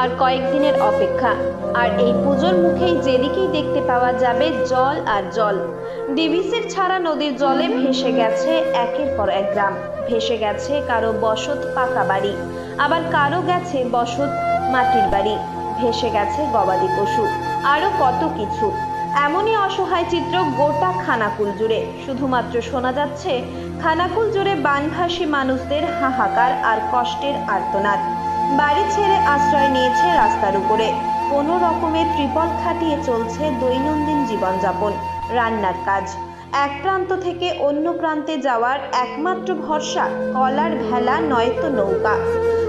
আর কয়েকদিনের অপেক্ষা। আর এই পুজোর মুখেই যেদিকেই দেখতে পাওয়া যাবে জল আর জল। ডিভিসির ছাড়া নদীর জলে ভেসে গেছে একের পর এক গ্রাম। ভেসে গেছে কারও বসত পাকা বাড়ি, আবার কারও গেছে বসত মাটির বাড়ি। ভেসে গেছে গবাদি পশু আরও কত কিছু। এমনই অসহায় চিত্র গোটা খানাকুল জুড়ে। শুধুমাত্র শোনা যাচ্ছে, খানাকুল জুড়ে বানভাসী মানুষদের হাহাকার আর কষ্টের আর্তনাদ। বাড়ি ছেড়ে আশ্রয় নিয়েছে রাস্তার উপরে। কোনো রকমে ত্রিপল খাটিয়ে চলছে দৈনন্দিন জীবনযাপন, রান্নার কাজ। এক প্রান্ত থেকে অন্য প্রান্তে যাওয়ার একমাত্র ভরসা, কলার ভেলা নয়তো নৌকা।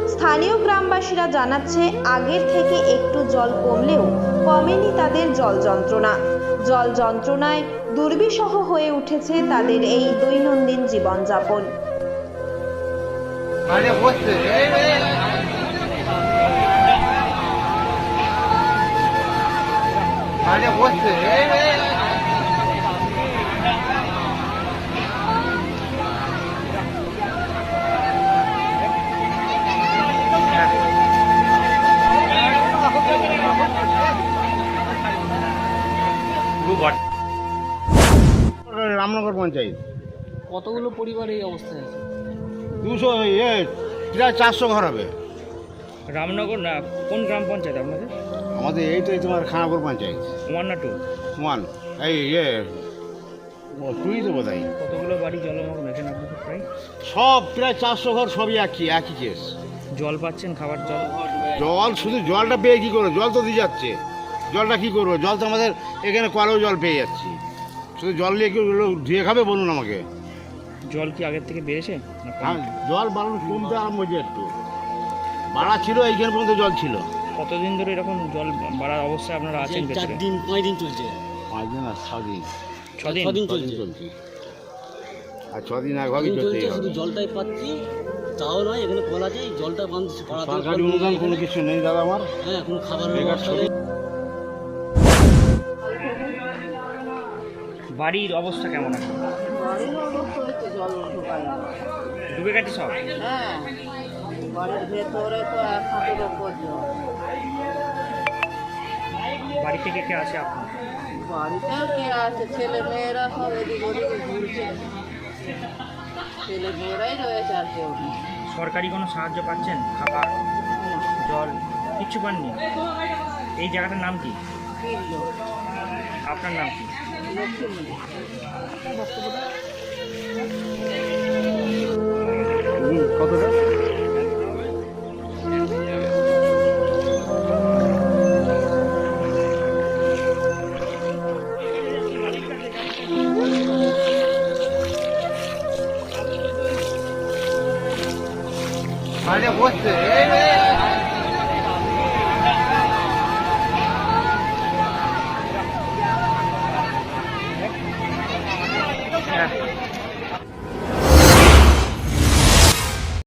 স্থানীয় গ্রামবাসীরা জানাচ্ছে, আগের থেকে একটু জল কমলেও কমেনি তাদের জল যন্ত্রণা। জল যন্ত্রণায় দুর্বিষহ হয়ে উঠেছে তাদের এই দৈনন্দিন জীবনযাপন। রামনগর পঞ্চায়েত। কতগুলো পরিবার এই অবস্থায় আছে? দুশো ইয়ে প্রায় চারশো ঘর হবে। রামনগর না কোন গ্রাম পঞ্চায়েত আপনাদের? আমাদের এই তো এই তোমার খানাপুর পঞ্চায়েত। ওয়ান না টু? ওয়ান। এই ইয়ে। তুই তো বোধ কতগুলো বাড়ি জলমগ্ন এখানে আপনাদের প্রায়? সব প্রায় চারশো ঘর সবই একই একই কেস জল পাচ্ছেন খাবার জল? জল শুধু জলটা পেয়ে কী করব? জল তো দিয়ে যাচ্ছে। জলটা কী করব? জল তো আমাদের এখানে কলেও জল পেয়ে যাচ্ছি। শুধু জল নিয়ে কি লোক ধুয়ে খাবে বলুন আমাকে? জল কি আগের থেকে বেড়েছে? হ্যাঁ জল বাড়ানো কমতে আরম্ভ হয়েছে একটু। বাড়া ছিল এইখানে পর্যন্ত জল ছিল। কতদিন ধরে এরকম জল বাড়ার অবস্থায় আপনারা আছেন চার দিন পাঁচ দিন চলছে? পাঁচ দিন আর ছদিন। ছদিন? ছদিন ছদিন চলছে। চলছে। আর ছদিন আগে চলছে শুধু জলটাই পাচ্ছি তাও নয় এখানে কল আছে এই জলটা বাঁধ বাড়াতে সরকারি অনুদান কোনো কিছু নেই দাদা আমার? হ্যাঁ কোনো খাবার বাড়ির অবস্থা কেমন আছে? বাড়ির অবস্থা হচ্ছে জল ঢোকায় না। ডুবে গেছে সব? হ্যাঁ। বাড়ির ভেতরে তো এক হাতের ওপর জল বাড়ি থেকে কে আছে আপনার? বাড়িতেও কে আছে ছেলে মেয়েরা সব এদিক ওদিক ঘুরছে। ছেলে মেয়েরাই রয়েছে আর কেউ সরকারি কোনো সাহায্য পাচ্ছেন? খাবার জল কিচ্ছু পাননি? এই জায়গাটার নাম কি? আপনার নাম কি? 反正我死。